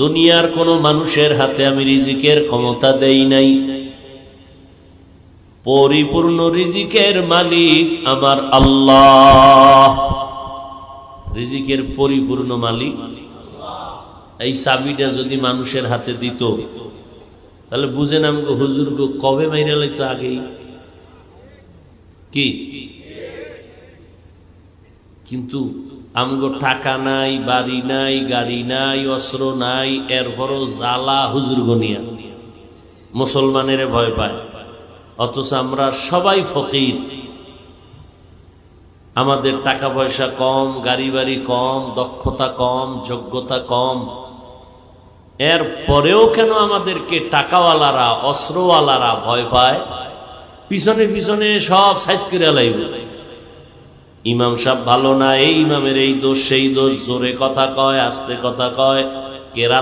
দুনিয়ার কোনো মানুষের হাতে আমি রিজিকের ক্ষমতা দেই নাই। পরিপূর্ণ রিজিকের মালিক আমার আল্লাহ। রিজিকের পরিপূর্ণ মালিক এই চাবিটা যদি মানুষের হাতে দিত, তাহলে বুঝেন আমাকে হুজুর গো, কবে মাইরা লাইতো আগেই? কি? কিন্তু আমগো টাকা নাই, বাড়ি নাই, গাড়ি নাই, অস্ত্র নাই, এরপরও জ্বালা হুজুর গনিয়া। মুসলমানের ভয় পায়। অথচ আমরা সবাই ফকির। আমাদের টাকা পয়সা কম, গাড়ি বাড়ি কম, দক্ষতা কম, যোগ্যতা কম। এর পরেও কেন আমাদেরকে টাকাওয়ালারা, অস্ত্রওয়ালারা ভয় পায়? পিছনে পিছনে সব সাইজ করে লাইবে। ইমাম সাহ ভালো না, এই ইমামের এই দোষ, সেই দোষ। জোরে কথা কয়, আস্তে কথা কয় কেরাত